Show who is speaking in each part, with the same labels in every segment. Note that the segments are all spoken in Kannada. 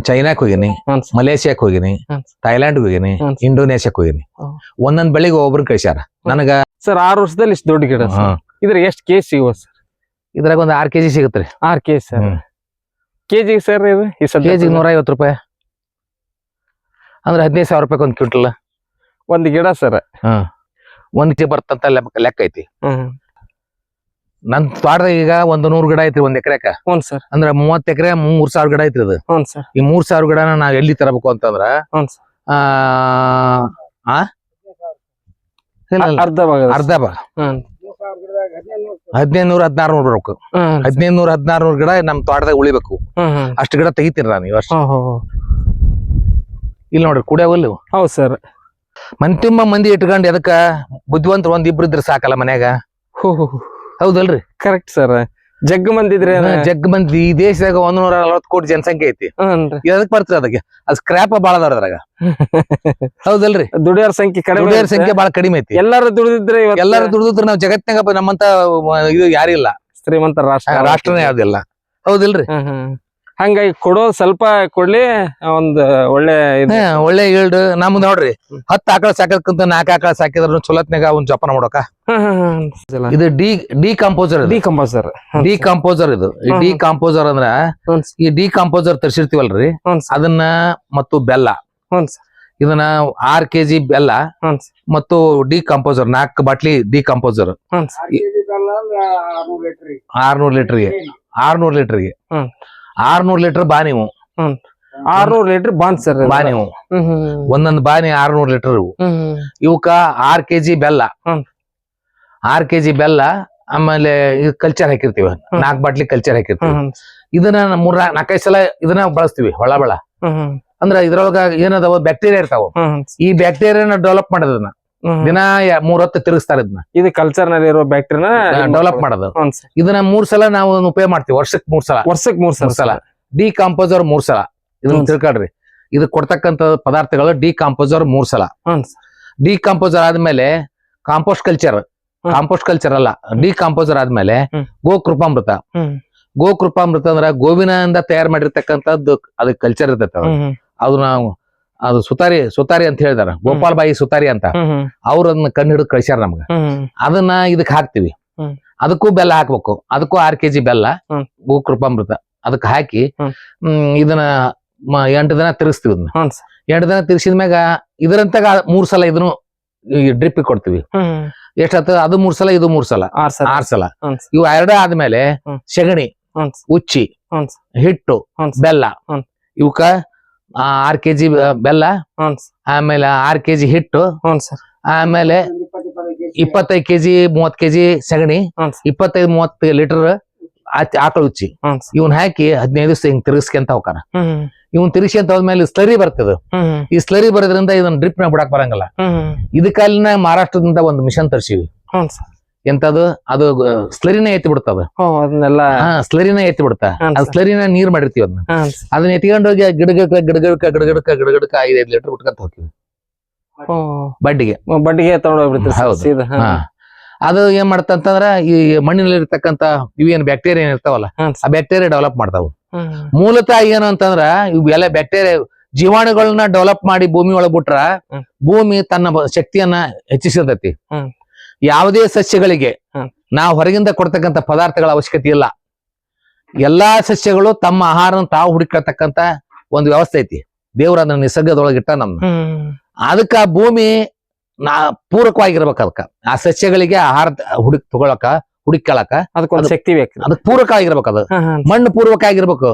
Speaker 1: ಚೈನಾಕ್ ಹೋಗಿನಿ
Speaker 2: ಹ್ಞೂ ಸರ್
Speaker 1: ಮಲೇಷಿಯಾಕ್ ಹೋಗಿನಿ
Speaker 2: ಹ್ಮ್.
Speaker 1: ಥೈಲ್ಯಾಂಡ್ ಹೋಗಿನಿ
Speaker 2: ಹ್ಮ್.
Speaker 1: ಇಂಡೋನೇಷ್ಯಾಕ್ ಹೋಗಿನಿ.
Speaker 2: ಹ್ಮ್.
Speaker 1: ಒಂದೊಂದ್ ಬೆಳಿಗ್ ಒಬ್ರು ಕಳಿಸ್ಯಾರ. ನನಗ
Speaker 2: ಸರ್ ಆರು ವರ್ಷದಲ್ಲಿ ಇಷ್ಟು ದೊಡ್ಡ ಗಿಡ ಇದ್ರ ಎಷ್ಟು ಕೆಜಿ ಸಿಗುವ ಸರ್?
Speaker 1: ಇದ್ರಾಗ ಒಂದ್ ಆರ್ ಕೆಜಿ ಸಿಗುತ್ತೆ
Speaker 2: ಆರ್ ಕೆಜಿ ಸರ್.
Speaker 1: ಹ್ಮ್.
Speaker 2: ಕೆಜಿ ಸರ್ ಇದು? ಈ ಸದ್ಯ
Speaker 1: ಕೆಜಿ ನೂರ ಐವತ್ತು ರೂಪಾಯಿ. ಅಂದ್ರೆ ಹದಿನೈದು ಸಾವಿರ ರೂಪಾಯಿ ಒಂದ್ ಕ್ವಿಂಟಲ್.
Speaker 2: ಒಂದ್ ಗಿಡ ಸರ್.
Speaker 1: ಒಂದ್ ಕೆ ಬರ್ತಂತ ಲೆಕ್ಕ ಲೆಕ್ಕ ಐತಿ.
Speaker 2: ಹ್ಮ್.
Speaker 1: ನನ್ ತೋಟದಾಗ ಈಗ ಒಂದ್ ನೂರ್ ಗಿಡ ಐತ್ರಿ ಒಂದ್ ಎಕರೆಕ.
Speaker 2: ಹ್ಞೂ ಸರ್.
Speaker 1: ಅಂದ್ರ ಮೂವತ್ ಎಕರೆ ಮೂರ್ ಸಾವಿರ ಗಿಡ ಐತ್ರಿ ಅದು
Speaker 2: ಹ್ಞೂ ಸರ್.
Speaker 1: ಈ ಮೂರ್ ಸಾವಿರ ಗಿಡನ ನಾವ್ ಎಲ್ಲಿ ತರಬೇಕು ಅಂತಂದ್ರ
Speaker 2: ಹ್ಞೂ ಸರ್.
Speaker 1: ಆ ಆ? ಇಲ್ಲ, ಇಲ್ಲ.
Speaker 2: ಅರ್ಧ ಭಾಗ
Speaker 1: ಅರ್ಧ ಬಾ
Speaker 2: ಹ್ಮ್
Speaker 1: ಹದಿನೈದು ನೂರ ಹದಿನಾರು ನೂರ ಬರ್ಬೇಕು.
Speaker 2: ಹ್ಮ್
Speaker 1: ಹದಿನೈದು ನೂರ ಹದಿನಾರು ನೂರ್ ಗಿಡ ನಮ್ ತೋಟದಾಗ ಉಳಿಬೇಕು.
Speaker 2: ಹ್ಮ್ ಹ್ಮ್
Speaker 1: ಅಷ್ಟು ಗಿಡ ತೆಗಿತೀನಿ ನಾನು ಈ ವರ್ಷ. ಇಲ್ಲಿ ನೋಡ್ರಿ ಕುಡಿಯವಲ್ಲು
Speaker 2: ಹೌದ್ ಸರ್.
Speaker 1: ಮನ್ ತುಂಬ ಮಂದಿ ಇಟ್ಕೊಂಡು ಎದಕ್ಕ ಬುದ್ಧಿವಂತರು ಒಂದ್ ಇಬ್ರು ಇದ್ರೆ ಸಾಕಲ್ಲ ಮನ್ಯಾಗ? ಹೌದಲ್ರಿ?
Speaker 2: ಕರೆಕ್ಟ್ ಸರ್ ಜಗ್ ಮಂದಿದ್ರೆ
Speaker 1: ಜಗ್ ಮಂದಿ. ಈ ದೇಶದಾಗ ಒಂದ್ ನೂರ ಅರವತ್ ಕೋಟಿ ಜನಸಂಖ್ಯೆ ಐತಿ. ಎದಕ್ ಬರ್ತದ ಅದಕ್ಕೆ. ಅದ್ ಸ್ಕ್ರಾಪ್ ಬಾಳ ಅದಾರ ಅದ್ರಾಗ. ಹೌದಲ್ರಿ?
Speaker 2: ದುಡಿಯೋರ್ ಸಂಖ್ಯೆ ಕಡಿಮೆ
Speaker 1: ದುಡಿಯೋರ್ ಸಂಖ್ಯೆ ಬಾಳ ಕಡಿಮೆ ಐತಿ.
Speaker 2: ಎಲ್ಲಾರು ದುಡಿದಿದ್ರೆ
Speaker 1: ಎಲ್ಲಾರು ದುಡಿದ್ರ ನಾವ್ ಜಗತ್ನಾಗ ನಮ್ಮಂತ ಇದು ಯಾರಿಲ್ಲ.
Speaker 2: ಶ್ರೀಮಂತ ರಾಷ್ಟ್ರ.
Speaker 1: ರಾಷ್ಟ್ರನೇ ಯಾವ್ದಿಲ್ಲ. ಹೌದಿಲ್ರಿ.
Speaker 2: ಹಂಗಾಗಿ ಕೊಡೋ ಸ್ವಲ್ಪ ಕೊಡ್ಲಿ ಒಂದು ಒಳ್ಳೆ ಇದು.
Speaker 1: ಒಳ್ಳೆ ಈಲ್ಡ್ ನಮ್ದು ನೋಡ್ರಿ ಹತ್ತ್ ಆಕಳ ಸಾಕಕ್ಕಂತ ನಾಲ್ಕು ಆಕಳ ಸಾಕಿದ್ರು ಚೊಲತ್ನಾಗ ಒಂದ್ ಜೋಪಾನ ಮಾಡೋಕ? ಇದು D decomposer decomposer ಇದು. ಈ ಡಿ ಕಾಂಪೋಸರ್ ಅಂದ್ರ ಈ ಡಿ ಕಾಂಪೋಸರ್ ತರಿಸಿರ್ತೀವಲ್ರಿ ಅದನ್ನ ಮತ್ತು ಬೆಲ್ಲ. ಇದನ್ನ ಆರ್ ಕೆಜಿ ಬೆಲ್ಲ ಮತ್ತು ಡಿ ಕಾಂಪೋಸರ್ ನಾಲ್ಕು ಬಾಟ್ಲಿ ಡಿ ಕಾಂಪೋಸರ್ ಆರ್ನೂರ್ ಲೀಟರ್ಗೆ. ಆರ್ನೂರ್ ಲೀಟರ್ಗೆ.
Speaker 2: ಹ್ಮ್.
Speaker 1: ಆರ್ನೂರ್ ಲೀಟರ್ ಬಾನಿ ಹ್ಮ್.
Speaker 2: ಆರ್ನೂರ್ ಲೀಟರ್ ಬಾನ್ ಸರ್
Speaker 1: ಬಾನಿ ನೀವು ಒಂದೊಂದ್ ಬಾನಿ ಆರ್ನೂರ್ ಲೀಟರ್ ಇವು. ಇವಕ್ಕ ಆರ್ ಕೆಜಿ ಬೆಲ್ಲ. ಆರ್ ಕೆಜಿ ಬೆಲ್ಲ ಆಮೇಲೆ ಕಲ್ಚರ್ ಹಾಕಿರ್ತೀವಿ. ನಾಲ್ಕ್ ಬಾಟ್ಲಿ ಕಲ್ಚರ್ ಹಾಕಿರ್ತೀವಿ. ಇದನ್ನ ಮೂರ್ ನಾಲ್ಕೈದು ಸಲ ಇದನ್ನ ಬಳಸ್ತೀವಿ ಹೊಳ ಬೆಳ. ಅಂದ್ರ ಇದ್ರೊಳಗ ಏನದಾವ ಬ್ಯಾಕ್ಟೀರಿಯಾ ಇರ್ತಾವ. ಈ ಬ್ಯಾಕ್ಟೀರಿಯಾನ ಡೆವಲಪ್ ಮಾಡೋದನ್ನ. ದಿನ ಮೂರ್ ಹೊತ್ತು ತಿರುಗಿಸ್ತಾರ ಇದನ್ನ
Speaker 2: ಇದು ಕಲ್ಚರ್ನಲ್ಲಿ ಇರೋ ಬ್ಯಾಕ್ಟೀರಿಯಾ
Speaker 1: ಡೆವಲಪ್ ಮಾಡೋದು. ಇದನ್ನ ಮೂರ್ ಸಲ ನಾವು ಅದನ್ನ ಉಪಯೋಗ ಮಾಡ್ತೀವಿ. ವರ್ಷಕ್ ಮೂರ್ ಸಲ.
Speaker 2: ವರ್ಷಕ್ ಮೂರ್
Speaker 1: ಮೂರ್ ಸಲ. ಡಿ ಕಾಂಪೋಸರ್ ಮೂರ್ ಸಲ. ಇದನ್ನ. ತಿಳ್ಕೊಳ್ರಿ. ಇದು ಕೊಡ್ತಕ್ಕಂತ ಪದಾರ್ಥಗಳು ಡಿ ಕಾಂಪೋಸರ್ ಮೂರ್ ಸಲ. ಡಿ ಕಾಂಪೋಸರ್ ಆದ್ಮೇಲೆ ಕಾಂಪೋಸ್ಟ್ ಕಲ್ಚರ್. ಕಾಂಪೋಸ್ಟ್ ಕಲ್ಚರ್ ಅಲ್ಲ. ಡಿ ಕಾಂಪೋಸರ್ ಆದ್ಮೇಲೆ
Speaker 2: ಕೃಪಾಮೃತ
Speaker 1: ಗೋಕೃಪಾಮೃತ. ಗೋಕೃಪಾಮೃತ ಅಂದ್ರ ಗೋವಿನಿಂದ ತಯಾರು ಮಾಡಿರ್ತಕ್ಕಂಥದ್ದು ಅದಕ್ಕೆ ಕಲ್ಚರ್ ಇರ್ತೈತೆ ಅದು. ಅದು ಸುತಾರಿ ಸುತಾರಿ ಅಂತ ಹೇಳಿದಾರ. ಗೋಪಾಲ್ ಬಾಯಿ ಸುತಾರಿ ಅಂತ. ಅವ್ರ ಅದನ್ನ ಕಣ್ಣು ಹಿಡಿದು ಕಳ್ಸ್ಯಾರ ನಮ್ಗ. ಅದನ್ನ ಇದಕ್ ಹಾಕ್ತಿವಿ. ಅದಕ್ಕೂ ಬೆಲ್ಲ ಹಾಕ್ಬೇಕು. ಅದಕ್ಕೂ ಆರ್ ಕೆಜಿ ಬೆಲ್ಲ ಭೂಕೃಪಾಮೃತ ಅದಕ್ಕೆ ಹಾಕಿ ಇದನ್ನ ಎಂಟು ದಿನ ತಿರ್ಸ್ತೀವಿ ಎಂಟು ದಿನ ತಿರ್ಸಿದ ಮ್ಯಾಗ ಇದರಂತಾಗ ಮೂರ್ ಸಲ ಇದನ್ನು ಡ್ರಿಪ್ ಕೊಡ್ತೀವಿ. ಎಷ್ಟು ಅದು ಮೂರ್ ಸಲ ಇದು ಮೂರ್ ಸಲ.
Speaker 2: ಆರ್
Speaker 1: ಸಲ. ಇವು ಎರಡ ಆದ್ಮೇಲೆ ಸೆಗಣಿ ಉಚ್ಚಿ ಹಿಟ್ಟು ಬೆಲ್ಲ. ಇವಕ್ಕ ಆರ್ ಕೆಜಿ ಬೆಲ್ಲ ಆಮೇಲೆ ಆರ್ ಕೆಜಿ ಹಿಟ್ಟು ಆಮೇಲೆ ಇಪ್ಪತ್ತೈದು ಕೆಜಿ ಮೂವತ್ ಕೆಜಿ ಸಗಣಿ. ಇಪ್ಪತ್ತೈದು ಮೂವತ್ ಲೀಟರ್ ಆಕಳ ಉಚ್ಚಿ. ಇವನ್ ಹಾಕಿ ಹದಿನೈದು ದಿವಸ ಹಿಂಗ್ ತಿರ್ಗಿಸ್ಕೊಂತ ಹೋಗಾರ ಇವನ್ ತಿರ್ಗಿಸ್ಕೊಂತ ಹೋದ್ಮೇಲೆ ಸ್ಲರಿ ಬರ್ತದ. ಈ ಸ್ಲರಿ ಬರೋದ್ರಿಂದ ಇದನ್ನ ಡ್ರಿಪ್ನ ಬಿಡಕ್ ಬರಂಗಿಲ್ಲ. ಇದಕ್ಕಲ್ಲಿನ ಮಹಾರಾಷ್ಟ್ರದಿಂದ ಒಂದು ಮಿಷನ್ ತರ್ಸಿವಿ. ಎಂತದು? ಅದು ಸ್ಲರಿನ ಎತ್ತಿ ಬಿಡ್ತದ.
Speaker 2: ಅದನ್ನೆಲ್ಲ
Speaker 1: ಸ್ಲರಿನ ಎತ್ತಿ ಬಿಡ್ತ. ಅದ್. ಸ್ಲರಿನ ನೀರ್ ಮಾಡಿರ್ತೀವಿ ಅದನ್ನ ಅದನ್ನ ಎತ್ಕೊಂಡು ಹೋಗಿ ಗಿಡಗಡಕ ಗಿಡಗಡ್ಕ ಗಿಡಗಡಕ ಗಿಡಗಡಕ ಐದೈದು ಲೀಟರ್ ಬಿಟ್ಕೊಂತ ಹೋಗ್ತೀವಿ ಬಡ್ಡಿಗೆ.
Speaker 2: ಬಡ್ಡಿಗೆ
Speaker 1: ಅದು ಏನ್ ಮಾಡ್ತಂತಂದ್ರ ಈ ಮಣ್ಣಿನಲ್ಲಿ ಇರ್ತಕ್ಕಂತ ಇವೇನ್ ಬ್ಯಾಕ್ಟೀರಿಯಾ ಏನ್ ಇರ್ತಾವಲ್ಲ ಆ ಬ್ಯಾಕ್ಟೀರಿಯಾ ಡೆವಲಪ್ ಮಾಡ್ತಾವ. ಮೂಲತಃ ಏನು ಅಂತಂದ್ರ ಇವೆಲ್ಲ ಬ್ಯಾಕ್ಟೀರಿಯಾ ಜೀವಾಣುಗಳನ್ನ ಡೆವಲಪ್ ಮಾಡಿ ಭೂಮಿ ಒಳಗ್ ಬಿಟ್ರ ಭೂಮಿ ತನ್ನ ಶಕ್ತಿಯನ್ನ ಹೆಚ್ಚಿಸಿರ್ತೈತಿ. ಯಾವುದೇ ಸಸ್ಯಗಳಿಗೆ. ನಾವು ಹೊರಗಿಂದ ಕೊಡ್ತಕ್ಕಂತ ಪದಾರ್ಥಗಳ ಅವಶ್ಯಕತೆ ಇಲ್ಲ. ಎಲ್ಲಾ ಸಸ್ಯಗಳು ತಮ್ಮ ಆಹಾರನ ತಾವು ಹುಡುಕತಕ್ಕಂತ ಒಂದು ವ್ಯವಸ್ಥೆ ಐತಿ. ದೇವ್ರ ಅದನ್ನ ನಿಸರ್ಗದೊಳಗಿಟ್ಟ
Speaker 2: ನಮ್ಮ
Speaker 1: ಅದಕ್ಕ ಭೂಮಿ ನಾ ಪೂರಕವಾಗಿರ್ಬೇಕು ಅದಕ್ಕ. ಆ ಸಸ್ಯಗಳಿಗೆ ಆಹಾರ ಹುಡುಕ್ ತಗೊಳಕ ಹುಡುಕ್ಕೊಳಕ
Speaker 2: ಅದಕ್ಕೊಂದು
Speaker 1: ಅದು-
Speaker 2: ಶಕ್ತಿ ಬೇಕು.
Speaker 1: ಅದಕ್ಕೆ ಪೂರಕ ಆಗಿರ್ಬೇಕು ಅದು ಮಣ್ಣು ಪೂರ್ವಕ ಆಗಿರ್ಬೇಕು.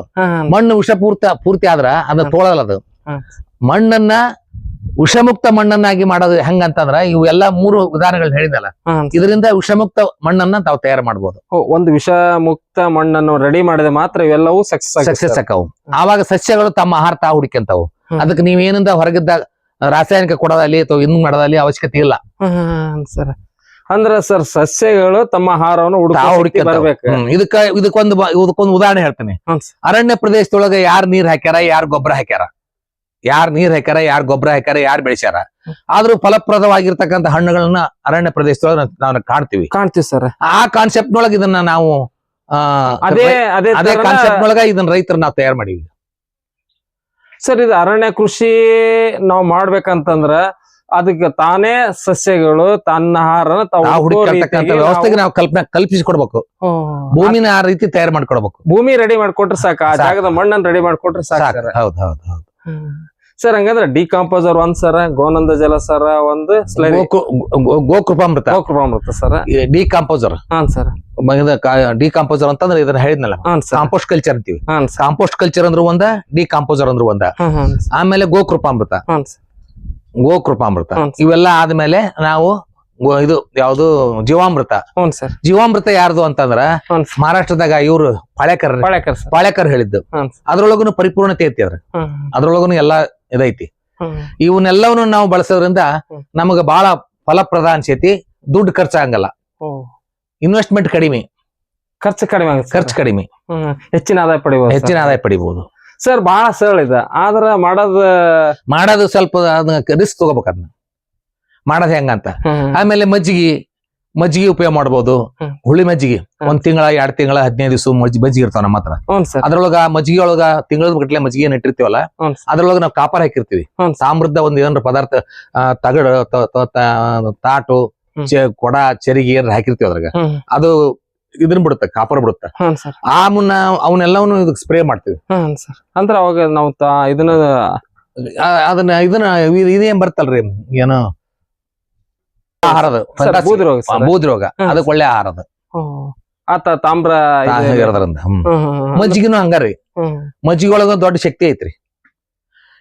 Speaker 1: ಮಣ್ಣು ವಿಷ ಪೂರ್ತಿ ಪೂರ್ತಿ ಆದ್ರ
Speaker 2: ಅದನ್ನ.
Speaker 1: ತೋಳಲ್ಲ ಅದು. ಮಣ್ಣನ್ನ ವಿಷಮುಕ್ತ ಮಣ್ಣನ್ನಾಗಿ ಮಾಡೋದು ಹೆಂಗಂತಂದ್ರ ಇವು ಎಲ್ಲಾ ಮೂರು ಉದಾಹರಣೆಗಳು ಹೇಳಿದಲ್ಲ ಇದರಿಂದ ವಿಷಮುಕ್ತ ಮಣ್ಣನ್ನ ತಾವು ತಯಾರು
Speaker 2: ಮಾಡಬಹುದು ಒಂದು ವಿಷ ಮುಕ್ತ ಮಣ್ಣನ್ನು ರೆಡಿ ಮಾಡಿದ್ರೆ ಮಾತ್ರ ಇವೆಲ್ಲವೂ ಸಕ್ಸಸ್
Speaker 1: ಆಕಾವು ಆವಾಗ ಸಸ್ಯಗಳು ತಮ್ಮ ಆಹಾರ ತಾವು
Speaker 2: ಹುಡುಕಂತವು.
Speaker 1: ಅದಕ್ಕೆ ನೀವೇನಿಂದ ಹೊರಗಿದ್ದ ರಾಸಾಯನಿಕ ಕೊಡೋದಲ್ಲಿ ಅಥವಾ ಇನ್ನು ಮಾಡೋದಲ್ಲಿ ಅವಶ್ಯಕತೆ ಇಲ್ಲ.
Speaker 2: ಸರ್. ಅಂದ್ರ ಸರ್ ಸಸ್ಯಗಳು ತಮ್ಮ ಆಹಾರವನ್ನು ಹುಡುಕಿ. ಬರ್ಬೇಕು.
Speaker 1: ಇದಕ್ಕ ಇದಕ್ಕೊಂದು ಇದಕ್ಕೊಂದು ಉದಾಹರಣೆ ಹೇಳ್ತೇನೆ. ಅರಣ್ಯ ಪ್ರದೇಶದೊಳಗೆ ಯಾರು ನೀರ್ ಹಾಕ್ಯಾರ ಯಾರು ಗೊಬ್ಬರ ಹಾಕ್ಯಾರ? ಯಾರ್ ನೀರ್ ಹಾಕ್ಯಾರ ಯಾರ್ ಗೊಬ್ಬರ ಹಾಕ್ಯಾರ ಯಾರ್ ಬೆಳೆಸ್ಯಾರ. ಆದ್ರೂ ಫಲಪ್ರದವಾಗಿರ್ತಕ್ಕಂಥ ಹಣ್ಣುಗಳನ್ನ ಅರಣ್ಯ ಪ್ರದೇಶದೊಳಗೆ ನಾವು ಕಾಣ್ತೀವಿ.
Speaker 2: ಕಾಣ್ತೀವಿ ಸರ್.
Speaker 1: ಆ ಕಾನ್ಸೆಪ್ಟ್ ನೊಳಗ ಇದನ್ನ ನಾವು
Speaker 2: ಅದೇ ಅದೇ
Speaker 1: ಅದೇ ಕಾನ್ಸೆಪ್ಟ್ ಒಳಗ ಇದನ್ನ ರೈತರ ನಾವು ತಯಾರು ಮಾಡಿವಿ.
Speaker 2: ಸರ್ ಇದು ಅರಣ್ಯ ಕೃಷಿ ನಾವು ಮಾಡ್ಬೇಕಂತಂದ್ರ ಅದಕ್ಕೆ ತಾನೇ ಸಸ್ಯಗಳು ತನ್ನ ಆಹಾರನ
Speaker 1: ಹುಡುಕಿರ್ತಕ್ಕಂಥ ವ್ಯವಸ್ಥೆಗೆ
Speaker 2: ನಾವು-
Speaker 1: ಕಲ್ಪನೆ
Speaker 2: ಕಲ್ಪಿಸಿಕೊಡ್ಬೇಕು.
Speaker 1: ಭೂಮಿನ ಆ ರೀತಿ ತಯಾರು ಮಾಡ್ಕೊಡ್ಬೇಕು.
Speaker 2: ಭೂಮಿ ರೆಡಿ ಮಾಡ್ಕೊಟ್ರೆ ಸಾಕು ಆ ಜಾಗದ ಮಣ್ಣನ್ನು ರೆಡಿ ಮಾಡ್ಕೊಟ್ರೆ ಸಾಕು
Speaker 1: ಹೌದು ಹೌದು ಹೌದು.
Speaker 2: ಸರ್ ಹಂಗಂದ್ರೆ ಡಿಕಾಂಪೋಸರ್ ಒಂದ್ ಸರ ಗೋನಂದ ಜಲ ಸರ ಒಂದು
Speaker 1: ಗೋಕೃಪಾಮೃತ.
Speaker 2: ಗೋಕೃಪಾಮೃತ ಸರ
Speaker 1: ಡಿಕಾಂಪೋಸರ್
Speaker 2: ಹಾನ್ ಸರ್
Speaker 1: ಡಿಕಾಂಪೋಸರ್ ಅಂತಂದ್ರೆ ಇದನ್ನ ಹೇಳಿದ್ನಲ್ಲ. ಕಾಂಪೋಸ್ಟ್ ಕಲ್ಚರ್ ಅಂತೀವಿ. ಕಾಂಪೋಸ್ಟ್ ಕಲ್ಚರ್ ಅಂದ್ರೆ ಒಂದ ಡಿಕಾಂಪೋಸರ್ ಅಂದ್ರೆ ಒಂದ. ಆಮೇಲೆ ಗೋಕೃಪಾಮೃತ. ಗೋಕೃಪಾಮೃತ. ಇವೆಲ್ಲ ಆದ್ಮೇಲೆ ನಾವು ಇದು ಯಾವ್ದು ಜೀವಾಮೃತ.
Speaker 2: ಹ್ಞೂ ಸರ್.
Speaker 1: ಜೀವಾಮೃತ ಯಾರ್ದು ಅಂತಂದ್ರ
Speaker 2: ಹ್ಞೂ ಸರ್.
Speaker 1: ಮಹಾರಾಷ್ಟ್ರದಾಗ ಇವ್ರು ಪಾಳೆಕರ್
Speaker 2: ಪಾಳೆಕರ್ ಸರ್.
Speaker 1: ಪಾಳ್ಯಕರ್ ಹೇಳಿದ್ದು.
Speaker 2: ಹಾನ್ ಸರ್.
Speaker 1: ಅದ್ರೊಳಗುನು ಪರಿಪೂರ್ಣತೆ ಐತಿ ಅದ್ರ. ಅದ್ರೊಳಗುನು ಎಲ್ಲಾ ಇದೈತಿ. ಇವನ್ನೆಲ್ಲವನ್ನು ನಾವು ಬಳಸೋದ್ರಿಂದ. ನಮಗ ಬಹಳ ಫಲಪ್ರದ ಅನ್ಸೈತಿ ದುಡ್ಡು ಖರ್ಚಾಗಲ್ಲ ಇನ್ವೆಸ್ಟ್ಮೆಂಟ್ ಕಡಿಮೆ.
Speaker 2: ಖರ್ಚು ಕಡಿಮೆ
Speaker 1: ಖರ್ಚು ಕಡಿಮೆ.
Speaker 2: ಹೆಚ್ಚಿನ ಆದಾಯ ಪಡಿಬಹುದು
Speaker 1: ಹೆಚ್ಚಿನ ಆದಾಯ ಪಡಿಬಹುದು
Speaker 2: ಸರ್ ಬಹಳ ಸರಳ ಇದೆ. ಆದ್ರ ಮಾಡೋದು
Speaker 1: ಮಾಡೋದು ಸ್ವಲ್ಪ ರಿಸ್ಕ್ ತಗೋಬೇಕು ಅದನ್ನ. ಮಾಡೋದು ಹೆಂಗಂತ? ಆಮೇಲೆ ಮಜ್ಜಿಗೆ ಮಜ್ಜಿಗೆ ಉಪಯೋಗ ಮಾಡ್ಬೋದು. ಹುಳಿ ಮಜ್ಜಿಗೆ. ಒಂದ್ ತಿಂಗಳ ಎರಡ್ ತಿಂಗಳ ಹದಿನೈದು ದಿವಸ ಮಜ್ಜಿ ಮಜ್ಜಿಗೆ ಇರ್ತಾವ ನಮ್ಮ ಹತ್ರ. ಅದ್ರೊಳಗ ಮಜ್ಜಿಗೆ ಒಳಗ ತಿಂಗಳ ಗಟ್ಟಲೆ ಮಜ್ಜಿಗೆ ಏನ್ ಇಟ್ಟಿರ್ತೀವಲ್ಲ ಅದ್ರೊಳಗ ನಾವು ಕಾಪರ್ ಹಾಕಿರ್ತೀವಿ. ಸಮೃದ್ಧ ಒಂದ್ ಏನಾರ ಪದಾರ್ಥ ತಗಡು ತಾಟು ಕೊಡ ಚೆರಿಗೆ ಏನಾರ ಹಾಕಿರ್ತೀವಿ ಅದ್ರಾಗ. ಅದು ಇದನ್ ಬಿಡುತ್ತೆ ಕಾಪರ್ ಬಿಡುತ್ತೆ. ಆ ಮುನ್ನ ಅವನ್ನೆಲ್ಲವನ್ನು ಇದಕ್ಕೆ ಸ್ಪ್ರೇ ಮಾಡ್ತೀವಿ.
Speaker 2: ಅಂದ್ರೆ ಅವಾಗ ನಾವು ಇದನ್ನ
Speaker 1: ಅದನ್ನ ಇದನ್ನ ಇದೇನ್ ಬರ್ತಲ್ರಿ? ಏನು ಆಹಾರದ.
Speaker 2: ಬೂದಿ ರೋಗ
Speaker 1: ಬೂದಿ ಅದಕ್ಕೆ ಒಳ್ಳೆ ಆಹಾರದ.
Speaker 2: ಆತ ತಾಮ್ರ
Speaker 1: ಇರೋದ್ರಿಂದ. ಮಜ್ಜಿಗೆನೂ ಹಂಗಾರಿ ಮಜ್ಜಿಗೆ ಒಳಗ ದೊಡ್ಡ ಶಕ್ತಿ ಐತ್ರಿ.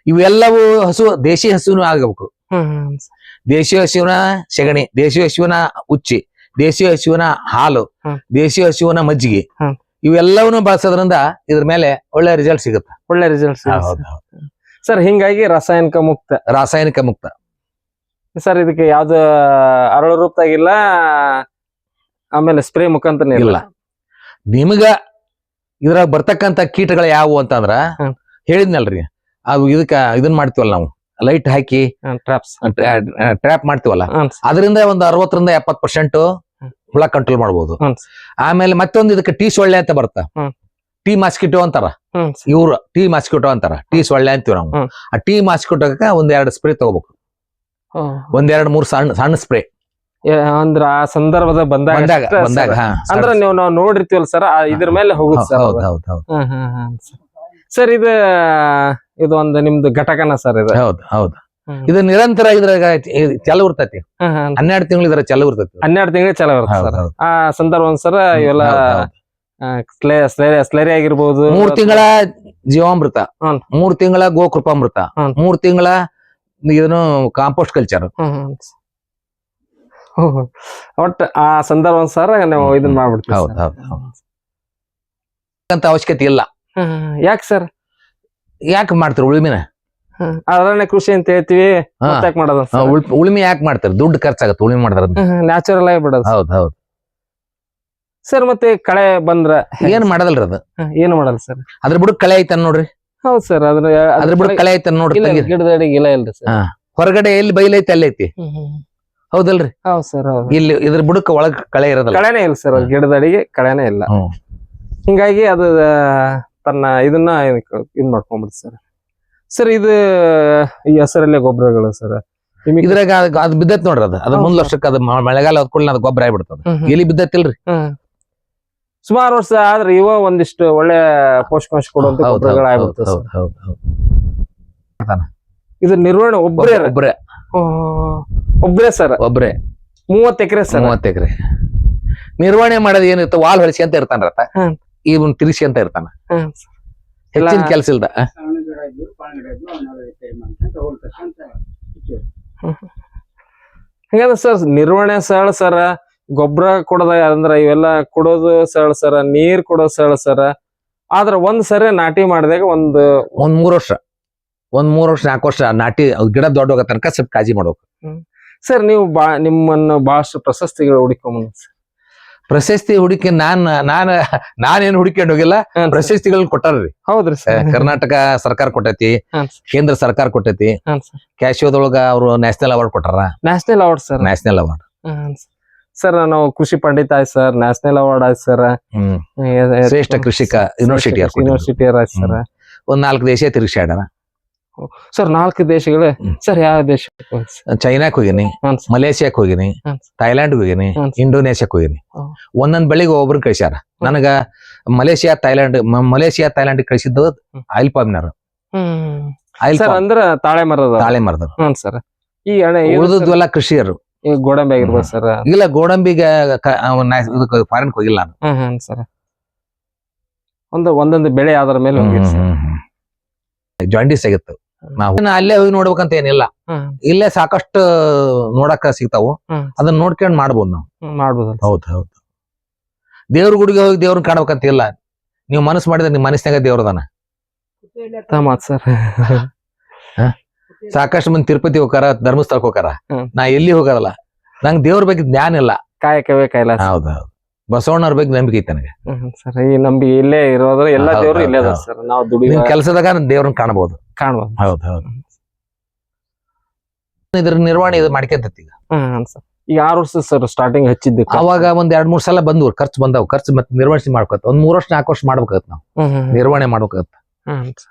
Speaker 1: ಇವೆಲ್ಲವೂ ಹಸು ದೇಶಿ ಹಸುನು ಆಗಬೇಕು. ದೇಶಿ ಹಸುವಿನ ಸೆಗಣಿ ದೇಶಿ ಹಸುವಿನ ಉಚ್ಚಿ ದೇಶಿ ಹಸುವಿನ ಹಾಲು
Speaker 2: ದೇಶೀಯ
Speaker 1: ದೇಶಿ ಹಸುವಿನ ಮಜ್ಜಿಗೆ. ಇವೆಲ್ಲವನ್ನೂ ಬಳಸೋದ್ರಿಂದ ಇದ್ರ ಮೇಲೆ ಒಳ್ಳೆ ರಿಸಲ್ಟ್ ಸಿಗುತ್ತೆ.
Speaker 2: ಒಳ್ಳೆ ರಿಸಲ್ಟ್ ಸರ್ ಹಿಂಗಾಗಿ ರಾಸಾಯನಿಕ ಮುಕ್ತ.
Speaker 1: ರಾಸಾಯನಿಕ ಮುಕ್ತ.
Speaker 2: ಸರ್ ಇದಕ್ಕೆ ಯಾವ್ದು ಅರಳು ರೂಪದಾಗಿಲ್ಲ ಆಮೇಲೆ ಸ್ಪ್ರೇ ಮುಖಾಂತರ
Speaker 1: ಇಲ್ಲ. ನಿಮಗ ಇದ್ರಾಗ ಬರ್ತಕ್ಕಂತ ಕೀಟಗಳು ಯಾವುವು ಅಂತಂದ್ರ. ಹೇಳಿದ್ನಲ್ರಿ. ಅದು ಇದಕ್ಕ ಇದನ್ ಮಾಡ್ತೀವಲ್ಲ ನಾವು. ಲೈಟ್ ಹಾಕಿ
Speaker 2: ಟ್ರಾಪ್ಸ್
Speaker 1: ಟ್ರ್ಯಾಪ್ ಮಾಡ್ತೀವಲ್ಲ. ಅದರಿಂದ ಒಂದು ಅರವತ್ತರಿಂದ ಎಪ್ಪತ್ ಪರ್ಸೆಂಟ್. ಹುಳ ಕಂಟ್ರೋಲ್
Speaker 2: ಮಾಡಬಹುದು
Speaker 1: ಆಮೇಲೆ ಮತ್ತೊಂದು ಇದಕ್ಕೆ ಟೀ ಸೊಳ್ಳೆ ಅಂತ ಬರುತ್ತ. ಟೀ ಮಾಸ್ಕಿಟೋ ಅಂತಾರ? ಇವ್ರು ಟೀ ಮಾಸ್ಕಿಟೋ ಅಂತಾರ? ಟೀ ಸೊಳ್ಳೆ ಅಂತೀವಿ ನಾವು. ಆ ಟೀ ಮಾಸ್ಕಿಟೋಕ ಒಂದ್ ಎರಡು ಸ್ಪ್ರೇ ತಗೋಬೇಕು. ಒಂದ್ ಮೂರು ಸಣ್ಣ ಸಣ್ಣ ಸ್ಪ್ರೇ
Speaker 2: ಅಂದ್ರ ಆ ಸಂದರ್ಭದ ಬಂದಾಗ
Speaker 1: ಬಂದಾಗ
Speaker 2: ಅಷ್ಟೇ
Speaker 1: ಬಂದಾಗ
Speaker 2: sir.
Speaker 1: ಹಾ,
Speaker 2: ಅಂದ್ರ ನೀವು ನಾವು ನೋಡಿರ್ತೀವಲ್ಲ ಸರ್ ಇದ್ರ ಮೇಲೆ ಹೋಗುತ್ತೆ ಸರ್
Speaker 1: ಹೌದ್ ಹೌದ್ ಹೌದ್.
Speaker 2: ಸರ್. ಇದು ಇದು ಒಂದು ನಿಮ್ದು ಘಟಕನ ಸರ್ ಇದು.
Speaker 1: ಹೌದು ಹೌದು.
Speaker 2: ಹ್ಮ್.
Speaker 1: ಇದು ನಿರಂತರ ಇದ್ರಾಗ ಇದ್ ಚಲೋ ಇರ್ತೈತಿ.
Speaker 2: ಹ್ಮ್, ಹ್ಮ್.
Speaker 1: ಹನ್ನೆರಡು ತಿಂಗಳು ಇದ್ರ ಚಲೋ ಇರ್ತೈತಿ.
Speaker 2: ಹನ್ನೆರಡು ತಿಂಗಳು ಚಲೋ ಇರುತ್ತೆ
Speaker 1: ಹೌದ್
Speaker 2: ಸರ್.
Speaker 1: ಹೌದ್.
Speaker 2: ಆ ಸಂದರ್ಭ ಸರ್ ಇವೆಲ್ಲ
Speaker 1: ಸ್ಲೇ ಸ್ಲೇ
Speaker 2: ಸ್ಲೇರಿ ಆಗಿರ್ಬೋದು.
Speaker 1: ಮೂರ್ ತಿಂಗಳ ಜೀವಾಮೃತ.
Speaker 2: ಹ್ಮ್.
Speaker 1: ಮೂರ್ ತಿಂಗಳ ಗೋಕೃಪಾಮೃತ.
Speaker 2: ಹ್ಮ್.
Speaker 1: ಮೂರ್ ತಿಂಗಳ ಇದನ್ನು ಕಾಂಪೋಸ್ಟ್ ಕಲ್ಚರ್
Speaker 2: ಒಟ್ ಆ ಸಂದರ್ಭ ಸರ್ ನಾವು ಇದನ್ನ. ಮಾಡ್ಬಿಡ್ತೀವಿ
Speaker 1: ಹೌದ್
Speaker 2: sir.
Speaker 1: ಹೌದ್ ಹೌದ್. ಅಂತ ಅವಶ್ಯಕತೆ ಇಲ್ಲ.
Speaker 2: ಯಾಕೆ ಸರ್?
Speaker 1: ಯಾಕೆ ಮಾಡ್ತಾರೆ ಉಳುಮಿನ?
Speaker 2: ಅರಣ್ಯ ಕೃಷಿ ಅಂತ ಹೇಳ್ತೀವಿ. ಯಾಕೆ ಮಾಡೋದು
Speaker 1: ಉಳುಮೆ ಯಾಕೆ ಮಾಡ್ತಾರೆ? ದುಡ್ಡು ಖರ್ಚಾಗತ್ತೆ ಉಳುಮೆ ಮಾಡಿದ್ರ
Speaker 2: ನ್ಯಾಚುರಲ್ ಆಗಿ ಬಿಡೋದು
Speaker 1: ಹೌದು ಹೌದು.
Speaker 2: ಸರ್ ಮತ್ತೆ ಕಳೆ ಬಂದ್ರ
Speaker 1: ಏನ್ ಮಾಡದಲ್ರಿ ಅದು?
Speaker 2: ಏನು ಮಾಡಲ್ಲ ಸರ್?
Speaker 1: ಅದ್ರ ಬಿಡು ಕಳೆ ಐತನ್ ನೋಡ್ರಿ.
Speaker 2: ಹೌದ್ ಸರ್ ಅದ್ರ
Speaker 1: ಅದ್ರ ಕಳೆ ಐತೆ ನೋಡ್ರಿ
Speaker 2: ಇಲ್ಲ. ಗಿಡದ ಅಡಿಗೆ ಇಲ್ಲ ಇಲ್ರಿ ಸರ್
Speaker 1: ಹಾ. ಹೊರಗಡೆ ಎಲ್ಲಿ ಬೈಲೈತೆ ಅಲ್ಲಿ ಐತಿ? ಹೌದಲ್ರಿ?
Speaker 2: ಹೌದ್ ಸರ್ ಹೌದು
Speaker 1: ಇಲ್ಲಿ ಇದ್ರ ಬುಡಕ್ಕೆ ಒಳಗ್ ಕಳೆ ಇರೋದಲ್ಲ?
Speaker 2: ಕಳೆನೇ ಇಲ್ಲ ಸರ್
Speaker 1: ಗಿಡದಡಿಗೆ
Speaker 2: ಗಿಡದ ಅಡಿಗೆ ಕಳೆನೇ ಇಲ್ಲ.
Speaker 1: ಹ್ಮ್.
Speaker 2: ಹಿಂಗಾಗಿ ಅದು ಆ, ತನ್ನ ಇದನ್ನ ಇದ್ ಮಾಡ್ಕೊಂಡ್ಬಿಡ್ತು ಸರ್ ಸರ್ ಇದು ಈ ಹೆಸರಲ್ಲೇ ಗೊಬ್ಬರಗಳು ಸರ್
Speaker 1: ಇದ್ರಾಗ ಅದ್- ಅದ್ ಬಿದ್ದತ್ ನೋಡ್ರಿ ಅದು.
Speaker 2: ಹೌದ್
Speaker 1: ಮುಂದ್. ವರ್ಷಕ್ಕೆ ಅದ ಮಳೆಗಾಲ ಹೊತ್ಕೊಳ್ಳಿ ಅದು ಗೊಬ್ಬರ ಆಗ್ಬಿಡ್ತದ. ಎಲಿ ಬಿದ್ದತ್ತಿಲ್ರಿ
Speaker 2: ಸುಮಾರು ವರ್ಷ ಆದ್ರೆ ಇವ ಒಂದಿಷ್ಟು ಒಳ್ಳೆ ಪೋಷಕಾಂಶ ಕೊಡುವಂತ. ಇದು ನಿರ್ವಹಣೆ ಒಬ್ಬರೇ
Speaker 1: ಒಬ್ರೇ.
Speaker 2: ಒಬ್ಬರೇ ಸರ್
Speaker 1: ಒಬ್ರೆ.
Speaker 2: ಮೂವತ್ತು ಎಕರೆ ಸರ್
Speaker 1: ಮೂವತ್ತು ಎಕರೆ. ನಿರ್ವಹಣೆ ಮಾಡೋದು ಏನಿತ್ತು? ವಾಲ್ ಹೊಳಿಸಿ ಅಂತ ಇರ್ತಾನ. ಇವನ್ ತಿರ್ಸಿ ಅಂತ ಇರ್ತಾನ.
Speaker 2: ಹ್ಮ್.
Speaker 1: ಹೆಚ್ಚಿನ
Speaker 2: ಎಲ್ಲ-
Speaker 1: ಕೆಲಸ ಇಲ್ದ?
Speaker 3: ಹಂಗ.
Speaker 2: ಹಂಗಂದ್ರೆ ಸರ್ ನಿರ್ವಹಣೆ ಸರಳ ಸರ ಗೊಬ್ಬರ ಕೊಡೋದ ಅಂದ್ರ ಇವೆಲ್ಲ ಕೊಡೋದು ಸರಳ ಸರ ನೀರ್ ಕೊಡೋದು ಸರಳ ಸರ. ಆದ್ರ ಒಂದ್ ಸರಿ ನಾಟಿ ಮಾಡಿದಾಗ ಒಂದು
Speaker 1: ಒಂದ್ ಮೂರ್ ವರ್ಷ ಒಂದ್ ಮೂರ್ ವರ್ಷ ನಾಲ್ಕು ವರ್ಷ ನಾಟಿ ಗಿಡ ದೊಡ್ಡ ಹೋಗೋ ತನಕ ಸ್ವಲ್ಪ ಕಾಳಜಿ ಮಾಡ್ಬೇಕು.
Speaker 2: ಸರ್ ನೀವು ಬಾ ನಿಮ್ಮನ್ನು ಬಹಳಷ್ಟು ಪ್ರಶಸ್ತಿಗಳು ಹುಡುಕೊಂಬಂದ
Speaker 1: ಪ್ರಶಸ್ತಿ ಹುಡುಕಿ ನಾನ್ ನಾನ್ ನಾನೇನ್ ಹುಡುಕೊಂಡು ಹೋಗಿಲ್ಲ ಪ್ರಶಸ್ತಿಗಳನ್ನ ಕೊಟ್ಟಾರ್ರಿ
Speaker 2: ಹೌದ್ರಿ ಸರ್.
Speaker 1: ಕರ್ನಾಟಕ ಸರ್ಕಾರ ಕೊಟ್ಟೈತಿ ಕೇಂದ್ರ ಸರ್ಕಾರ ಕೊಟ್ಟೈತಿ. ಕ್ಯಾಶಿಯೋದೊಳಗ ಅವರು ನ್ಯಾಷನಲ್ ಅವಾರ್ಡ್ ಕೊಟ್ಟಾರ.
Speaker 2: National award sir.
Speaker 1: National award.
Speaker 2: Sir ನಾವು ಕೃಷಿ ಪಂಡಿತ ಆಯ್ತು ಸರ್ ನ್ಯಾಷನಲ್ ಅವಾರ್ಡ್ ಆಯ್ತು ಸರ್.
Speaker 1: ಶ್ರೇಷ್ಠ ಕೃಷಿಕ ಯೂನಿವರ್ಸಿಟಿ
Speaker 2: ಯೂನಿವರ್ಸಿಟಿ ಆಯ್ತು ಸರ್?
Speaker 1: ಒಂದ್ ನಾಲ್ಕು ದೇಶ ತಿರುಗಿಸ್ಯಾಡಾರ
Speaker 2: ಸರ್ ನಾಲ್ಕು ದೇಶಗಳು? ಸರ್ ಯಾವ ದೇಶ
Speaker 1: ಚೈನಾಕ್ ಹೋಗಿನಿ ಮಲೇಷ್ಯಾಕ್ ಹೋಗಿನಿ ಥೈಲ್ಯಾಂಡ್ ಹೋಗಿನಿ ಇಂಡೋನೇಷ್ಯಾಕ್ ಹೋಗಿನಿ. ಒಂದೊಂದ್ ಬೆಳಿಗ್ ಒಬ್ರು ಕಳಿಸ್ಯಾರ. ನನಗ ಮಲೇಷಿಯಾ ಥೈಲ್ಯಾಂಡ್ ಮಲೇಷಿಯಾ ಥೈಲ್ಯಾಂಡ್ ಕಳಿಸಿದ್ದು ಆಯಿಲ್ ಪಾಮ್ನರ್
Speaker 2: ಹ್ಮ್.
Speaker 1: ಆಯಿಲ್
Speaker 2: ಸರ್ ಅಂದ್ರ ತಾಳೆ ಮರದ
Speaker 1: ತಾಳೆ ಮರದ
Speaker 2: ಸರ್. ಈ
Speaker 1: ಉಳಿದದ್ವೆಲ್ಲ ಕೃಷಿಯರು
Speaker 2: ಗೋಡಂಬಿ ಆಗಿರ್ಬೋದು ಸರ್.
Speaker 1: ಇಲ್ಲ ಗೋಡಂಬಿಗೆ ಫಾರಿನ್ ಹೋಗಿಲ್ಲ ನಾನು.
Speaker 2: ಹ್ಮ್ ಹ್ಮ್ ಸರ್. ಒಂದು ಒಂದೊಂದು ಬೆಳೆ ಅದರ ಮೇಲೆ ಹೋಗಿರಿ ಸರ್.
Speaker 1: ಜಾಂಡೀಸ್ ಆಗಿತ್ತು. ನಾವು ಇನ್ನ ಅಲ್ಲೇ ಹೋಗಿ ನೋಡ್ಬೇಕಂತ ಏನಿಲ್ಲ.
Speaker 2: ಹ್ಮ್
Speaker 1: ಇಲ್ಲೇ ಸಾಕಷ್ಟು ನೋಡಕ ಸಿಗ್ತಾವು.
Speaker 2: ಹ್ಮ್.
Speaker 1: ಅದನ್ನ ನೋಡ್ಕೊಂಡ್ ಮಾಡ್ಬೋದು ನಾವು.
Speaker 2: ಮಾಡ್ಬೋದು ಮಾಡ್ಬೋದಲ್ಲ
Speaker 1: ಹೌದು ಹೌದು. ದೇವ್ರ ಗುಡಿಗೆ ಹೋಗಿ ದೇವ್ರನ್ನ ಕಾಣ್ಬೇಕಂತ ಇಲ್ಲ. ನೀವು ಮನಸ್ಸು ಮಾಡಿದ್ರೆ ನಿಮ್ ಮನಸ್ಸಿನಾಗ ದೇವ್ರದಾನ.
Speaker 2: ಮಾತ್ ಸರ್.
Speaker 1: ಸಾಕಷ್ಟು ಮಂದಿ ತಿರುಪತಿ ಹೋಗಾರ ಧರ್ಮಸ್ಥಳಕ್ಕೆ ಹೋಗಾರ. ನಾ ಎಲ್ಲಿ ಹೋಗಲ್ಲ ನಂಗೆ ದೇವ್ರ ಬಗ್ಗೆ ಜ್ಞಾನ ಇಲ್ಲ.
Speaker 2: ಕಾಯಕವೇ ಕೈಲಾಸ.
Speaker 1: ಹೌದು ಹೌದು. ಬಸವಣ್ಣವ್ರ ಬಗ್ಗೆ ನಂಬಿಕೆ ಐತೆ ನನಗೆ.
Speaker 2: ಸರ್ ಈ ನಂಬಿಕೆ ಇಲ್ಲೇ ಇರೋದ್ರ ಎಲ್ಲಾ ದೇವ್ರು ಇಲ್ಲೇ. ಸರ್. ನಾವು ದುಡಿ
Speaker 1: ನಿಮ್ ಕೆಲಸದಾಗ ದೇವ್ರನ್ನ ಕಾಣಬಹುದು
Speaker 2: ಕಾಣಬಹುದು
Speaker 1: ಹೌದು ಹೌದು. ಇದ್ರ ನಿರ್ವಹಣೆ ಇದು ಮಾಡ್ಕೊಂತೈತಿ ಈಗ.
Speaker 2: ಹ್ಮ್ ಸರ್. ಈಗ ಆರು ವರ್ಷ ಸರ್ ಸ್ಟಾರ್ಟಿಂಗ್ ಹಚ್ಚಿದ್ದು
Speaker 1: ಅವಾಗ ಒಂದ್ ಎರಡ್ ಮೂರ್ ಸಲ ಬಂದ್ವು ಖರ್ಚು ಬಂದವು ಖರ್ಚು ಮತ್ತೆ ನಿರ್ವಹಣೆ ಮಾಡ್ಕೊತ ಒಂದ್ ಮೂರ್ ವರ್ಷ ನಾಲ್ಕು ವರ್ಷ ಮಾಡ್ಬೇಕಾಗತ್ತೆ ನಾವು. ನಿರ್ವಹಣೆ ಮಾಡ್ಬೇಕಾಗತ್ತ.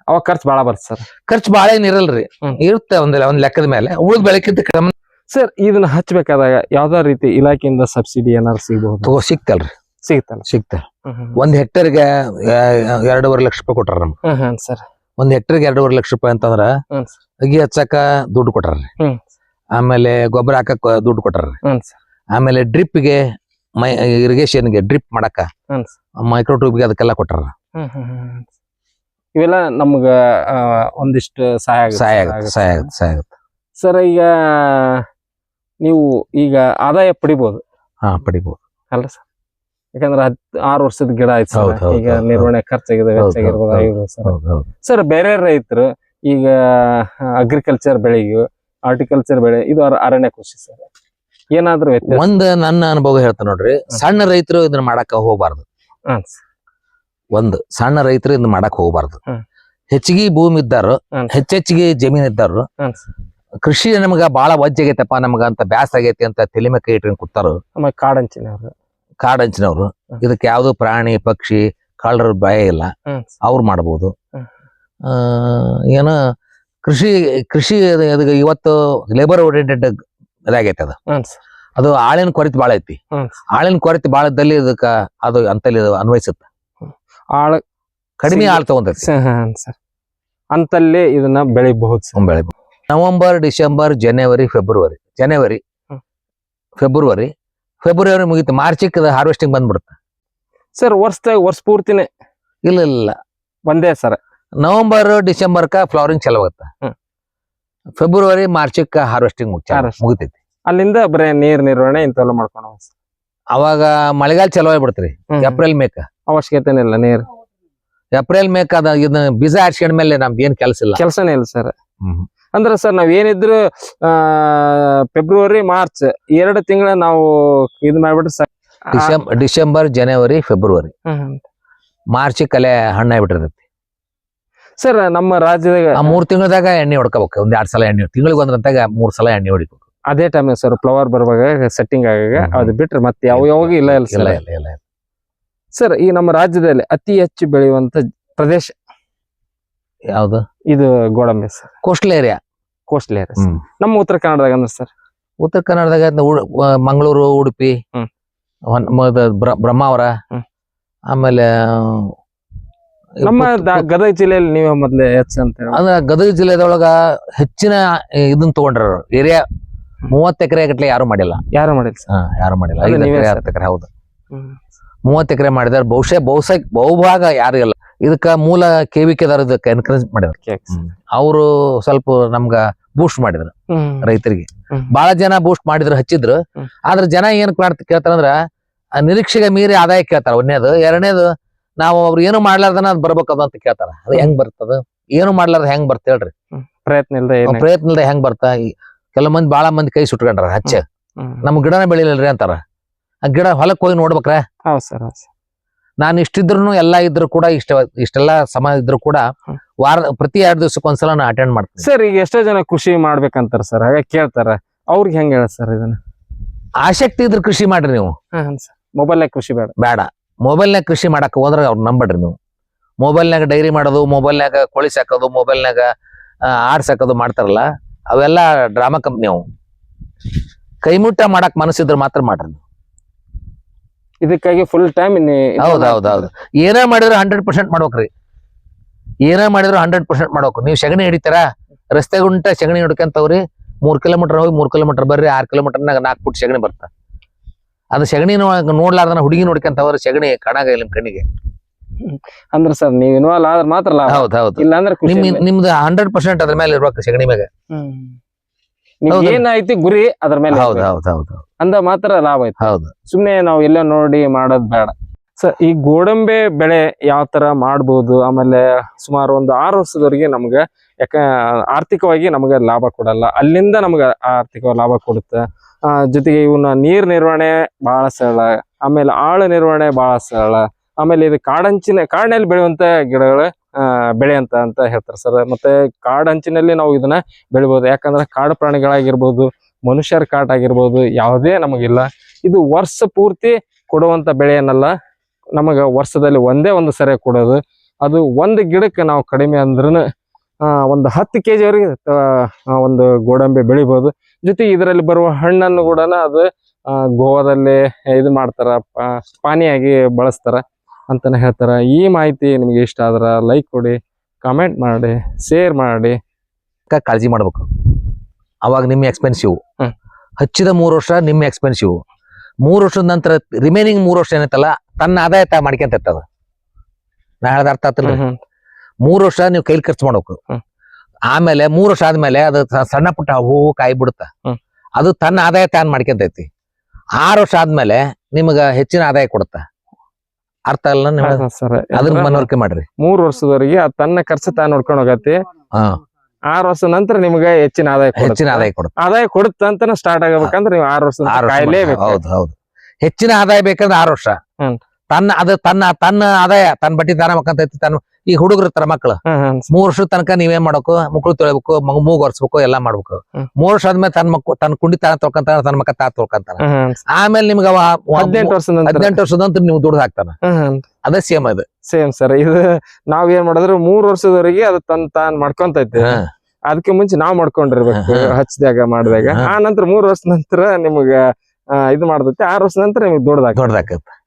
Speaker 2: ಅವಾಗ ಖರ್ಚು ಬಹಳ ಬರ್ತದೆ ಸರ್.
Speaker 1: ಖರ್ಚು ಬಾಳ ಏನ್ ಇರಲ್ರಿ. ಇರುತ್ತೆ ಒಂದ್ ಒಂದ್ ಲೆಕ್ಕದ ಮೇಲೆ. ಉಳಿದ ಬೆಳಕಿದ್ದ ಕ್ರಮ
Speaker 2: ಸರ್ ಇದನ್ನ ಹಚ್ಬೇಕಾದಾಗ ಯಾವ್ದಾ ರೀತಿ ಇಲಾಖೆಯಿಂದ ಸಬ್ಸಿಡಿ ಏನಾರು ಸಿಗಬಹುದು?
Speaker 1: ಸಿಗ್ತಲ್ರಿ.
Speaker 2: ಸಿಗ್ತಲ್ಲ? ಸಿಗ್ತ
Speaker 1: ಒಂದ್ ಹೆಕ್ಟರ್ ಹೆಕ್ಟರ್ಗೆ ಎರಡೂವರೆ ಲಕ್ಷ ರೂಪಾಯಿ ಕೊಟ್ಟಾರ ನಮ್ಗೆ.
Speaker 2: ಸರ್.
Speaker 1: ಒಂದ್ ಹೆಕ್ಟರ್ಗೆ ಎರಡೂವರೆ ಲಕ್ಷ ರೂಪಾಯಿ ಅಂತಂದ್ರ ಅಗಿ ಹಚ್ಚಕ ದುಡ್ಡು ಕೊಟ್ಟಾರ್ರಿ. ಆಮೇಲೆ ಗೊಬ್ಬರ ಹಾಕಕ್ ದುಡ್ಡು ಕೊಟ್ಟಾರ್ರಿ. ಆಮೇಲೆ ಡ್ರಿಪ್ಗೆ ಮೈ ಇರಿಗೇಷನ್ಗೆ ಡ್ರಿಪ್ ಮಾಡಕ
Speaker 2: ಮೈಕ್ರೋಟ್ಯೂಬ್ಗೆ
Speaker 1: ಮೈಕ್ರೋ ಟ್ಯೂಬ್ಗೆ ಅದಕ್ಕೆಲ್ಲ ಕೊಟ್ಟಾರ.
Speaker 2: ಇವೆಲ್ಲ ನಮ್ಗ ಒಂದಿಷ್ಟು ಸಹಾಯ
Speaker 1: ಸಹಾಯ ಆಗುತ್ತೆ ಸಹಾಯ ಆಗುತ್ತೆ ಸಹಾಯ ಆಗುತ್ತೆ.
Speaker 2: ಸರ್ ಈಗ ನೀವು ಈಗ ಆದಾಯ ಪಡಿಬೋದು?
Speaker 1: ಹಾ ಪಡಿಬೋದು.
Speaker 2: ಅಲ್ಲ ಸರ್. ಯಾಕಂದ್ರೆ ಹತ್ ಆರು ವರ್ಷದ ಗಿಡ ಆಯ್ತು ಸರ್.
Speaker 1: ಹೌದ್ ಹೌದ್
Speaker 2: ಈಗ
Speaker 1: ಹೌದ್.
Speaker 2: ನಿರ್ವಹಣೆ ಖರ್ಚಾಗಿದೆ
Speaker 1: ಹೌದ್
Speaker 2: ವೆಚ್ಚಾಗಿರ್ಬೋದು
Speaker 1: ಹೌದ್
Speaker 2: ಆಗಿರ್ಬೋದು ಸರ್.
Speaker 1: ಹೌದು ಹೌದು.
Speaker 2: ಸರ್ ಬೇರೆ ರೈತರು ಈಗ ಅಗ್ರಿಕಲ್ಚರ್ ಬೆಳೆಯು ಹಾರ್ಟಿಕಲ್ಚರ್ ಬೆಳೆ ಇದು ಅರ- ಅರಣ್ಯ ಕೃಷಿ ಸರ್. ಏನಾದ್ರೂ ವ್ಯತ್ಯಾಸ?
Speaker 1: ಒಂದ್ ನನ್ನ ಅನುಭವ ಹೇಳ್ತೇನೆ ನೋಡ್ರಿ ಸಣ್ಣ ರೈತರು ಇದನ್ನ ಮಾಡಾಕ ಹೋಗ್ಬಾರ್ದು.
Speaker 2: ಹಾಂ ಸರ್.
Speaker 1: ಒಂದು ಸಣ್ಣ ರೈತರು ಇದನ್ನ ಮಾಡಕ್ ಹೋಗ್ಬಾರ್ದು. ಹೆಚ್ಚಿಗೆ ಭೂಮಿ ಇದ್ದಾರು. ಹೆಚ್ಚೆಚ್ಚಿಗೆ ಜಮೀನ್ ಇದ್ದಾರು ಕೃಷಿ ನಮಗ ಬಾಳ ವಜ್ಜಾಗೈತಪ್ಪ ನಮಗ ಅಂತ ಬ್ಯಾಸ ಆಗೈತಿ ಅಂತ ತಲೆ ಕೈ ಇಟ್ಕೊಂಡು ಕೂತಾರು.
Speaker 2: ಕಾಡಂಚಿನವ್ರು
Speaker 1: ಕಾಡಂಚಿನವ್ರು. ಇದಕ್ಕೆ ಯಾವ್ದು ಪ್ರಾಣಿ ಪಕ್ಷಿ ಕಳ್ಳರ ಭಯ ಇಲ್ಲ. ಅವ್ರು ಮಾಡ್ಬೋದು. ಏನ ಕೃಷಿ ಕೃಷಿ ಇವತ್ತು ಲೇಬರ್ ಓರಿಯೆಂಟೆಡ್ ಇದಾಗೈತೆ ಅದು. ಅದು ಆಳಿನ ಕೊರತೆ ಬಾಳ ಐತಿ. ಆಳಿನ ಕೊರತೆ ಬಾಳ ಇದ್ದಲ್ಲಿ ಇದಕ್ಕ ಅದು ಅಂತಲ್ಲಿ ಅನ್ವಯಿಸುತ್ತೆ.
Speaker 2: ಆಳ
Speaker 1: ಕಡಿಮೆ ಆಳ್
Speaker 2: ಹಾಂ ಸರ್. ಅಂತಲ್ಲಿ ಇದನ್ನ ಬೆಳಿಬಹುದು ಸರ್.
Speaker 1: ಬೆಳೆ ನವೆಂಬರ್ ಡಿಸೆಂಬರ್ ಜನವರಿ ಫೆಬ್ರವರಿ. ಜನವರಿ. ಫೆಬ್ರವರಿ. ಫೆಬ್ರವರಿ ಮುಗಿತು. ಮಾರ್ಚಿಗೆ ಹಾರ್ವೆಸ್ಟಿಂಗ್ ಬಂದ್ಬಿಡುತ್ತೆ.
Speaker 2: ಸರ್ ವರ್ಷದಾಗ ವರ್ಷ ಪೂರ್ತಿನೇ?
Speaker 1: ಇಲ್ಲ ಇಲ್ಲ
Speaker 2: ಒಂದೇ ಸರ್.
Speaker 1: ನವೆಂಬರ್ ಡಿಸೆಂಬರ್ಕ ಫ್ಲವರಿಂಗ್ ಚಲೋ ಆಗುತ್ತೆ. ಫೆಬ್ರವರಿ ಮಾರ್ಚಿಗೆ ಹಾರ್ವೆಸ್ಟಿಂಗ್. ಮುಗಿತೈತಿ.
Speaker 2: ಅಲ್ಲಿಂದ ಬರೀ ನೀರ್ ನಿರ್ವಹಣೆ ಇಂತೆಲ್ಲ ಮಾಡ್ಕೊಂಡು.
Speaker 1: ಅವಾಗ ಮಳೆಗಾಲ ಚಲೋ ಆಗ್ಬಿಡ್ತ್ರಿ. ಏಪ್ರಿಲ್ ಮೇಕ
Speaker 2: ಅವಶ್ಯಕತೆ ಇಲ್ಲ ನೀರ್.
Speaker 1: ಏಪ್ರಿಲ್ ಮೇಕ ಅದ ಇದನ್ನ ಬೀಜ ಮೇಲೆ ನಮ್ದು ಏನ್ ಕೆಲಸ ಇಲ್ಲ.
Speaker 2: ಕೆಲಸನೇ ಇಲ್ಲ ಸರ್.
Speaker 1: ಹ್ಮ್.
Speaker 2: ಅಂದ್ರೆ ಸರ್ ನಾವ್ ಏನಿದ್ರು ಆ ಫೆಬ್ರವರಿ ಮಾರ್ಚ್ ಎರಡು ತಿಂಗಳ ನಾವು ಇದ್ ಮಾಡ್ಬಿಟ್ರೆ ಸರ್.
Speaker 1: ಡಿಸೆಂಬರ್ ಡಿಸೆಂಬರ್ ಜನವರಿ ಫೆಬ್ರವರಿ ಮಾರ್ಚ್ ಕಲೆ ಹಣ್ಣಾಗ್ಬಿಟ್ಟಿರ್ತೈತಿ
Speaker 2: ಸರ್ ನಮ್ಮ ರಾಜ್ಯದಾಗ
Speaker 1: ಮೂರ್ ತಿಂಗಳದಾಗ ಎಣ್ಣೆ ಹೊಡ್ಕೋಬೇಕು ಒಂದ್ ಎರಡ್ ಸಲ ಎಣ್ಣೆ ತಿಂಗಳಿಗೆ ಒಂದ್ರಂತಾಗ ಮೂರ್ ಸಲ ಎಣ್ಣೆ ಹೊಡಿಬೇಕು.
Speaker 2: ಅದೇ ಟೈಮ್ ಸರ್ ಫ್ಲವರ್ ಬರುವಾಗ ಸೆಟ್ಟಿಂಗ್ ಆಗಾಗ ಅದು ಬಿಟ್ರೆ ಮತ್ತೆ ಯಾವ ಯಾವಾಗ ಇಲ್ಲ ಇಲ್ಲ
Speaker 1: ಇಲ್ಲ
Speaker 2: ಸರ್
Speaker 1: ಇಲ್ಲ ಇಲ್ಲ.
Speaker 2: ಸರ್ ಈ ನಮ್ಮ ರಾಜ್ಯದಲ್ಲಿ ಅತಿ ಹೆಚ್ಚು ಬೆಳೆಯುವಂತ ಪ್ರದೇಶ
Speaker 1: ಯಾವ್ದು?
Speaker 2: ಇದು ಗೋಡಂಬಿ sir
Speaker 1: coastal area
Speaker 2: coastal area
Speaker 1: sir
Speaker 2: ನಮ್ಮ ಉತ್ತರ ಕನ್ನಡದಾಗ ಅಂದ್ರೆ ಸರ್
Speaker 1: ಉತ್ತರ ಕನ್ನಡದಾಗ ಮಂಗಳೂರು ಉಡುಪಿ ಬ್ರಹ್ಮಾವರ ಆಮೇಲೆ
Speaker 2: ನಮ್ಮ ಗದಗ ಜಿಲ್ಲೆಯಲ್ಲಿ ನೀವೇ ಮೊದ್ಲೇ ಹೆಚ್ಚು ಅಂತ ಹೇಳಿ
Speaker 1: ಗದಗ ಜಿಲ್ಲೆದೊಳಗ ಹೆಚ್ಚಿನ ಇದನ್ನ ತಗೊಂಡ್ರ ಏರಿಯಾ ಮೂವತ್ತು ಎಕರೆ ಗಟ್ಲೆ ಯಾರು ಮಾಡಿಲ್ಲ.
Speaker 2: ಯಾರು ಮಾಡಿಲ್ಲ
Speaker 1: ಹಾ ಯಾರು ಮಾಡಿಲ್ಲ.
Speaker 2: ಅದು
Speaker 1: ಐದು
Speaker 2: ನೀವೇ
Speaker 1: ಎಕರೆ
Speaker 2: ಸರ್.
Speaker 1: ಹತ್ತು ಎಕರೆ ಹೌದು. ಮೂವತ್ತು ಎಕರೆ ಮಾಡಿದಾರೆ. ಬಹುಶಃ ಬಹುಶಃ ಬಹುಭಾಗ ಯಾರು ಇಲ್ಲ. ಇದಕ್ಕ ಮೂಲ ಇದಕ್ಕೆ ಎನ್ಕರೇಜ್ ಮಾಡಿದ್ರು. ಅವರು ಸ್ವಲ್ಪ ನಮ್ಗ ಬೂಸ್ಟ್ ಮಾಡಿದ್ರು. ರೈತರಿಗೆ. ಬಹಳ ಜನ ಬೂಸ್ಟ್ ಮಾಡಿದ್ರು ಹಚ್ಚಿದ್ರು. ಆದ್ರೆ ಜನ ಏನ್ ಮಾಡ್ತ ಕೇಳ್ತಾರಂದ್ರ ಆ ನಿರೀಕ್ಷೆಗೆ ಮೀರಿ ಆದಾಯ ಕೇಳ್ತಾರ. ಒಂದೇದು ಎರಡನೇದು ನಾವು ಅವ್ರು ಏನು ಮಾಡ್ಲಾರ್ದನ ಅದ್ ಬರ್ಬೇಕದ ಅಂತ ಕೇಳ್ತಾರ. ಅದು ಹೆಂಗ್ ಬರ್ತದ? ಏನು ಮಾಡ್ಲಾರ್ದ ಹೆಂಗ್ ಬರ್ತ ಹೇಳ್ರಿ.
Speaker 2: ಪ್ರಯತ್ನ ಇಲ್ಲದೆ
Speaker 1: ಅವ್ರ ಪ್ರಯತ್ನ ಇಲ್ದೆ ಹೆಂಗ್ ಬರ್ತಾ? ಈ ಕೆಲವ್ ಮಂದಿ ಬಾಳ ಮಂದಿ ಕೈ ಸುಟ್ಕೊಂಡ್ರ ಹಚ್ಚ. ನಮ್ ಗಿಡನ ಬೆಳಿಲಿಲ್ರಿ ಅಂತಾರ. ಆ ಗಿಡ ಹೊಲಕ್ ಹೋಗಿ ನೋಡ್ಬೇಕ್ರ?
Speaker 2: ಹೌದ್ ಸರ್ ಹೌದು ಸರ್.
Speaker 1: ನಾನು ಇಷ್ಟಿದ್ರು ಎಲ್ಲಾ ಇದ್ರು ಕೂಡ ಇಷ್ಟ ಇಷ್ಟೆಲ್ಲಾ ಸಮ ಇದ್ರು ಕೂಡ. ವಾರ ಪ್ರತಿ ಎರಡು ದಿವಸಕ್ಕೆ ಒಂದ್ಸಲ ನಾ ಅಟೆಂಡ್ ಮಾಡ್ತೀನಿ.
Speaker 2: ಸರ್ ಈಗ ಎಷ್ಟೋ ಜನ ಕೃಷಿ ಮಾಡ್ಬೇಕಂತಾರ ಸರ್ ಹಾಗೆ ಕೇಳ್ತಾರ. ಅವ್ರಿಗೆ ಹೆಂಗ್ ಹೇಳ ಸರ್ ಇದನ್ನ?
Speaker 1: ಆಸಕ್ತಿ ಇದ್ರ ಕೃಷಿ ಮಾಡ್ರಿ ನೀವು.
Speaker 2: ಮೊಬೈಲ್ ಕೃಷಿ ಬೇಡ.
Speaker 1: ಬೇಡ. ಮೊಬೈಲ್ನಾಗ ಕೃಷಿ ಮಾಡಕ್ ಹೋದ್ರೆ ಅವ್ರು ನಂಬಡ್ರಿ ನೀವು. ಮೊಬೈಲ್ನಾಗ ಡೈರಿ ಮಾಡೋದು ಮೊಬೈಲ್ನಾಗ ಕೋಳಿ ಸಾಕೋದು ಮೊಬೈಲ್ನಾಗ ಆಡ್ಸಕೋದು ಮಾಡ್ತಾರಲ್ಲ. ಅವೆಲ್ಲ ಡ್ರಾಮಾ ಕಂಪ್ನಿ ಅವು. ಕೈಮುಟ್ಟ ಮಾಡಕ್ ಮನಸ್ಸಿದ್ರೆ ಮಾತ್ರ ಮಾಡ್ರಿ ನೀವು.
Speaker 2: ಇದಕ್ಕಾಗಿ ಫುಲ್ ಟೈಮ್
Speaker 1: ಹೌದ್ ಹೌದ್ ಹೌದು. ಏನೇ ಮಾಡಿದ್ರು ಹಂಡ್ರೆಡ್ ಪರ್ಸೆಂಟ್ ಮಾಡ್ಬೇಕ್ರಿ. ಏನೇ ಮಾಡಿದ್ರು ಹಂಡ್ರೆಡ್ ಪರ್ಸೆಂಟ್ ಮಾಡ್ಬೇಕು. ನೀವು ಸಗಣಿ ಹಿಡಿತಾರ? ರಸ್ತೆ ಗುಂಟ ಸಗಣಿ ಹಿಡ್ಕಂತವ್ರಿ. ಮೂರ್ ಕಿಲೋಮೀಟರ್ ಹೋಗಿ ಮೂರ್ ಕಿಲೋಮೀಟರ್ ಬರ್ರಿ ಆರ್ ಕಿಲೋಮೀಟರ್ನಾಗ ನಾಲ್ಕು ಫುಟ್ ಸಗಣಿ ಬರ್ತ. ಅದು ಸಗಣಿ ನೋಡ್ಲಾರ್ದನ ಹುಡುಗಿ ನೋಡ್ಕಂತವ್ರ ಸಗಣಿ ಕಾಣಾಗ ನಿಮ್ ಕಣ್ಣಿಗೆ.
Speaker 2: ಅಂದ್ರ ಸರ್ ನೀವು ಇನ್ವಾಲ್ವ್ ಆದ್ರ ಮಾತ್ರ ಲಾಭ.
Speaker 1: ಹೌದ್ ಹೌದು.
Speaker 2: ಇಲ್ಲ ಅಂದ್ರೆ ಖುಷಿ
Speaker 1: ನಿಮ್. ನಿಮ್ದು ಹಂಡ್ರೆಡ್ ಪರ್ಸೆಂಟ್ ಅದ್ರ ಮೇಲೆ ಇರ್ಬೇಕು ಸಗಣಿ ಮ್ಯಾಗ
Speaker 2: ನಿಮ್ಗ್ ಗುರಿ ಅದ್ರ ಮೇಲೆ
Speaker 1: ಹೌದು ಹೌದು ಹೌದ್
Speaker 2: ಅಂದ ಮಾತ್ರ ಲಾಭ ಐತಿ
Speaker 1: ಹೌದು.
Speaker 2: ಸುಮ್ನೆ ನಾವು ಎಲ್ಲ ನೋಡಿ ಮಾಡೋದ್ ಬೇಡ. ಸರ್ ಈ ಗೋಡಂಬೆ ಬೆಳೆ ಯಾವ ತರ ಮಾಡ್ಬೋದು? ಆಮೇಲೆ ಸುಮಾರು ಒಂದು ಆರು ವರ್ಷದವರೆಗೆ ನಮ್ಗೆ ಯಾಕ ಆರ್ಥಿಕವಾಗಿ ನಮ್ಗೆ ಲಾಭ ಕೊಡಲ್ಲ. ಅಲ್ಲಿಂದ ನಮ್ಗೆ ಆರ್ಥಿಕ ಲಾಭ ಕೊಡುತ್ತೆ. ಆ, ಜೊತೆಗೆ ಇವನ್ನ ನೀರ್ ನಿರ್ವಹಣೆ ಬಹಳ ಸರಳ. ಆಮೇಲೆ ಆಳು ನಿರ್ವಹಣೆ ಬಹಳ ಸರಳ. ಆಮೇಲೆ ಇದು ಕಾಡಂಚಿನ, ಕಾಡಿನಲ್ಲಿ ಬೆಳೆಯುವಂತ ಗಿಡಗಳು ಬೆಳೆ ಅಂತ ಅಂತ ಹೇಳ್ತಾರೆ ಸರ್. ಮತ್ತೆ ಕಾಡಂಚಿನಲ್ಲಿ ನಾವು ಇದನ್ನ ಬೆಳಿಬಹುದು ಯಾಕಂದ್ರೆ ಕಾಡು ಪ್ರಾಣಿಗಳಾಗಿರ್ಬೋದು, ಮನುಷ್ಯರ ಕಾಟ ಆಗಿರ್ಬೋದು ಯಾವುದೇ ನಮಗಿಲ್ಲ. ಇದು ವರ್ಷ ಪೂರ್ತಿ ಕೊಡುವಂತ ಬೆಳೆ ಏನಲ್ಲ ನಮಗ ವರ್ಷದಲ್ಲಿ ಒಂದೇ ಒಂದು ಸರಿ ಕೊಡೋದು. ಅದು ಒಂದು ಗಿಡಕ್ಕೆ ನಾವು ಕಡಿಮೆ ಅಂದ್ರೂ ಒಂದು ಹತ್ತು ಕೆ ಜಿವರೆಗೆ ಒಂದು ಗೋಡಂಬಿ ಬೆಳಿಬೋದು. ಜೊತೆಗೆ ಇದರಲ್ಲಿ ಬರುವ ಹಣ್ಣನ್ನು ಕೂಡ ಅದು ಗೋವಾದಲ್ಲಿ ಇದು ಮಾಡ್ತಾರ ಪಾನಿಯಾಗಿ ಬಳಸ್ತಾರ. ಅಂತಾನೆ ಹೇಳ್ತಾರೆ. ಈ ಮಾಹಿತಿ ನಿಮಗೆ ಇಷ್ಟ ಆದ್ರೆ ಲೈಕ್ ಕೊಡಿ ಕಮೆಂಟ್ ಮಾಡಿ ಶೇರ್ ಮಾಡಿ.
Speaker 1: ಕಾಳಜಿ ಮಾಡ್ಬೇಕು. ಅವಾಗ ನಿಮ್ಮ ಎಕ್ಸ್ಪೆನ್ಸಿವ್ ಹಚ್ಚಿದ ಮೂರು ವರ್ಷ ನಿಮ್ಮ ಎಕ್ಸ್ಪೆನ್ಸಿವ್ ಮೂರು ವರ್ಷದ ನಂತರ ರಿಮೈನಿಂಗ್ ಮೂರು ವರ್ಷ ಏನೈತಲ್ಲ ತನ್ನ ಆದಾಯ ತಾ ಮಾಡ್ಕೊಂತ ಇರ್ತದ. ನಾ ಹೇಳ್ದ ಅರ್ಥ
Speaker 2: ಆತಲ್ಲ
Speaker 1: ಮೂರು ವರ್ಷ ನೀವು ಕೈಲಿ ಖರ್ಚು ಮಾಡ್ಬೇಕು. ಆಮೇಲೆ ಮೂರು ವರ್ಷ ಆದ್ಮೇಲೆ ಅದು ಸಣ್ಣ ಪುಟ್ಟ ಹೂವು ಕಾಯಿ ಬಿಡುತ್ತ. ಅದು ತನ್ನ ಆದಾಯ ತಾನು ಮಾಡ್ಕೊಂತೈತಿ. ಆರು ವರ್ಷ ಆದ್ಮೇಲೆ ನಿಮಗೆ ಹೆಚ್ಚಿನ ಆದಾಯ ಕೊಡುತ್ತ. ಅರ್ಥ ಅಲ್ಲ ಅದನ್ನ ಮನವರಿಕೆ ಮಾಡ್ರಿ.
Speaker 2: ಮೂರ್ ವರ್ಷದವರೆಗೆ ಅದ್ ತನ್ನ ಖರ್ಚು ತಾನು ನೋಡ್ಕೊಂಡು ಹೋಗತಿ ಆರು ವರ್ಷ ನಂತರ ನಿಮ್ಗೆ ಹೆಚ್ಚಿನ ಆದಾಯ.
Speaker 1: ಹೆಚ್ಚಿನ ಆದಾಯ ಕೊಡುತ್ತೆ.
Speaker 2: ಆದಾಯ ಕೊಡುತ್ತ ಅಂತ ಸ್ಟಾರ್ಟ್ ಆಗಬೇಕಂದ್ರೆ ನೀವು ಆರು ವರ್ಷ ಕಾಯ್ಲೇಬೇಕು.
Speaker 1: ಹೌದು ಹೌದು. ಹೆಚ್ಚಿನ ಆದಾಯ ಬೇಕಂದ್ರೆ ಆರು ವರ್ಷ.
Speaker 2: ಹ್ಮ್.
Speaker 1: ತನ್ನ ಅದ ತನ್ನ ತನ್ನ ಆದಾಯ ತನ್ನ ಬಟ್ಟಿ ತಾನ ಮಕ್ಕಂತೈತಿ ತನ್ನ ಈ ಹುಡುಗರು ತರ
Speaker 2: ಹ್ಮ್
Speaker 1: ಮೂರ್ ವರ್ಷದ ತನಕ ನೀವೇನ್ ಮಾಡ್ಬೇಕು? ಮಕ್ಕಳು ತೊಳಿಬೇಕು ಮಗು ಮೂಗ್ ಒರ್ಸ್ಬೇಕು ಎಲ್ಲಾ ಮಾಡ್ಬೇಕು. ಮೂರ್ ವರ್ಷ ಆದ್ಮೇಲೆ ತನ್ನ ಮಕ್ಕಳು ತನ್ನ ಕುಂಡಿ ತಾನ ತೊಳ್ಕೊಂತಾನ ತನ್ನ ಮಕ್ಕ ತಾ ತೊಳ್ಕೊಂತಾನ. ಆಮೇಲೆ ನಿಮ್ಗೆ ಅವ
Speaker 2: ಹದಿನೆಂಟು ವರ್ಷದ ನಂತರ.
Speaker 1: ಹದಿನೆಂಟು ವರ್ಷದಂತ ನೀವು ದುಡ್ದು ಹಾಕ್ತಾನ. ಅದೇ ಸೇಮ್ ಅದು.
Speaker 2: ಸೇಮ್ ಸರ್ ಇದು ನಾವ್ ಏನ್ ಮಾಡಿದ್ರೆ ಮೂರ್ ವರ್ಷದವರೆಗೆ ಅದು ತನ್ ತಾನ್ ಮಾಡ್ಕೊಂತೈತಿ. ಅದಕ್ಕೆ ಮುಂಚೆ ನಾವ್ ಮಾಡ್ಕೊಂಡಿರ್ಬೇಕು. ಹಚ್ಚಿದಾಗ ಮಾಡಿದಾಗ. ಆ ನಂತರ ಮೂರ್ ವರ್ಷ ನಂತರ ನಿಮ್ಗ ಇದು ಮಾಡ್ತೈತಿ ಆರ್ ವರ್ಷ ನಂತರ ನಿಮ್ಗೆ ದೊಡ್ಡದಾಗ
Speaker 1: ದೊಡ್ಡದಾಕತ್ತ